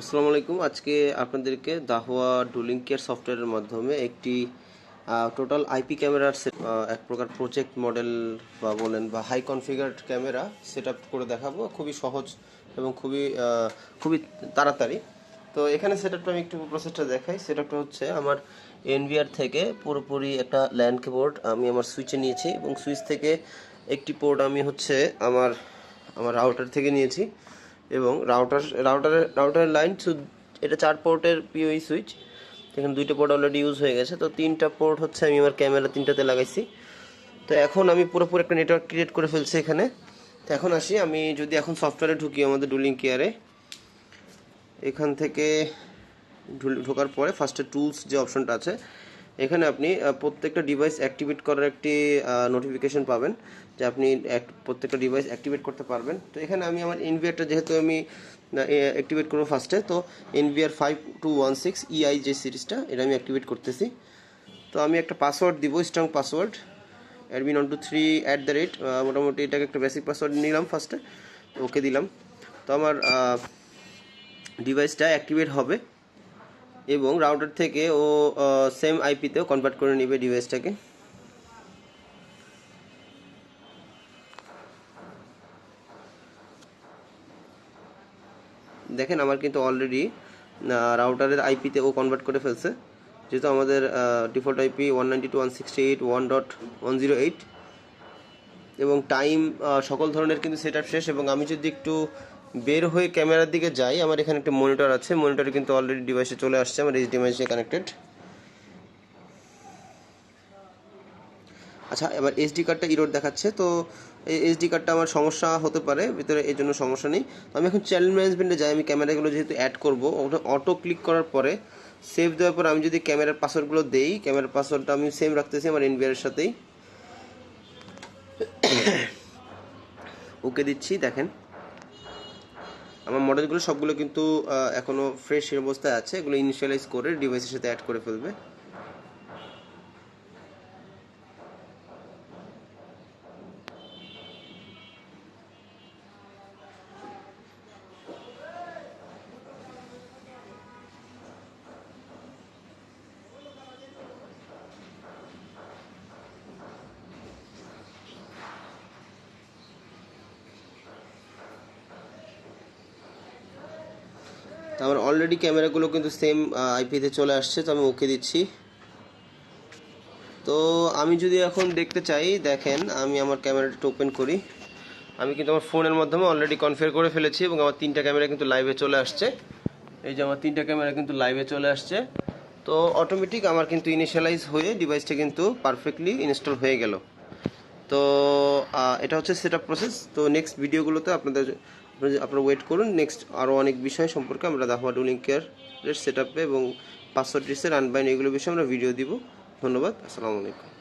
আসসালামু আলাইকুম। আজকে আপনাদেরকে দাহোয়া ডুলিং কেয়ার সফটওয়্যারের মাধ্যমে একটি টোটাল আইপি ক্যামেরার এক প্রকার প্রজেক্ট মডেল বা বলেন বা হাই কনফিগার্ড ক্যামেরা সেট করে দেখাবো। খুবই সহজ এবং খুবই খুবই তাড়াতাড়ি। তো এখানে সেট আমি একটু প্রসেসটা দেখাই। সেট হচ্ছে আমার এনভিআর থেকে পুরোপুরি একটা ল্যান্ড কিবোর্ড আমি আমার সুইচে নিয়েছি এবং সুইচ থেকে একটি পোর্ট আমি হচ্ছে আমার আমার রাউটার থেকে নিয়েছি। এবং রাউটার, রাউটারের রাউটারের লাইন এটা চার পোর্টের পিওই সুইচ এখানে দুইটা পোর্ট অলরেডি ইউজ হয়ে গেছে। তো তিনটা পোর্ট হচ্ছে আমি আমার ক্যামেরা তিনটাতে লাগাইছি। তো এখন আমি পুরোপুরি একটা নেটওয়ার্ক ক্রিয়েট করে ফেলছি এখানে। তো এখন আসি, আমি যদি এখন সফটওয়্যারে ঢুকি আমাদের ডুলিং কেয়ারে এখান থেকে ঢোকার পরে ফার্স্টে টুলস যে অপশনটা আছে এখানে আপনি প্রত্যেকটা ডিভাইস অ্যাক্টিভেট করার একটি নোটিফিকেশন পাবেন যে আপনি প্রত্যেকটা ডিভাইস অ্যাক্টিভেট করতে পারবেন। তো এখানে আমি আমার এনভিআরটা যেহেতু আমি অ্যাক্টিভেট করব ফার্স্টে তো NVR five two one six EI যে সিরিজটা এটা আমি অ্যাক্টিভেট করতেছি। তো আমি একটা পাসওয়ার্ড দিব strong password admin one two three at the rate মোটামুটি এটাকে একটা বেসিক পাসওয়ার্ড নিলাম ফার্স্টে ওকে দিলাম। তো আমার ডিভাইসটা অ্যাক্টিভেট হবে। এবং রাউটার থেকে ও সেম আইপিতেও কনভার্ট করে নেবে ডিভাইসটাকে দেখেন আমার কিন্তু অলরেডি রাউটারের আইপিতে ও কনভার্ট করে ফেলছে। যেহেতু আমাদের default IP one ninety two one sixty eight one dot one zero eight এবং টাইম সকল ধরনের কিন্তু সেট শেষ। এবং আমি যদি একটু বের হয়ে ক্যামেরার দিকে যাই, আমার এখানে একটা মনিটর আছে, মনিটরে কিন্তু অলরেডি ডিভাইসে চলে আসছে, আমার এইচডিএমআই সে কানেক্টেড আচ্ছা এবার এসডি কার্ডটা ইরোড দেখাচ্ছে, তো এই এসডি কার্ডটা আমার সমস্যা হতে পারে, ভিতরে এই জন্য সমস্যা নেই। তো আমি এখন চ্যানেল ম্যানেজমেন্টে যাই, আমি ক্যামেরাগুলো যেহেতু অ্যাড করব ওটা অটো ক্লিক করার পরে সেভ দেওয়ার পর আমি যদি ক্যামেরার পাসওয়ার্ডগুলো দেই ক্যামেরার পাসওয়ার্ডটা আমি সেম রাখতেছি আমার এনবিআর সাথেই। ওকে দিচ্ছি, দেখেন। আমার মডেলগুলো সবগুলো কিন্তু এখনও এখনও ফ্রেশ অবস্থায় আছে। এগুলো ইনিশিয়ালাইজ করে ডিভাইসের সাথে অ্যাড করে ফেলবে। তো আমার অলরেডি ক্যামেরাগুলো কিন্তু সেম আইপিতে চলে আসছে, তো আমি ওকে দিচ্ছি। তো আমি যদি এখন দেখতে চাই, দেখেন, আমি আমার ক্যামেরাটা ওপেন করি। আমি কিন্তু আমার ফোনের মাধ্যমে অলরেডি কনফিগার করে ফেলেছি এবং আমার তিনটা ক্যামেরা কিন্তু লাইভে চলে আসছে। এই যে আমার তিনটা ক্যামেরা কিন্তু লাইভে চলে আসছে। তো অটোমেটিক আমার কিন্তু ইনিশিয়ালাইজ হয়ে ডিভাইসটা কিন্তু পারফেক্টলি ইনস্টল হয়ে গেল। তো এটা হচ্ছে সেট প্রসেস তো নেক্সট ভিডিওগুলোতে আপনাদের আপনারা- আপনারা ওয়েট করুন। নেক্সট আরও অনেক বিষয় সম্পর্কে আমরা দাহা ডুলিং কেয়ারের সেট আপে এবং পাসওয়ার্ড রিসের আনবাইন এগুলো বিষয়ে আমরা ভিডিও দিব। ধন্যবাদ। আসসালামু আলাইকুম।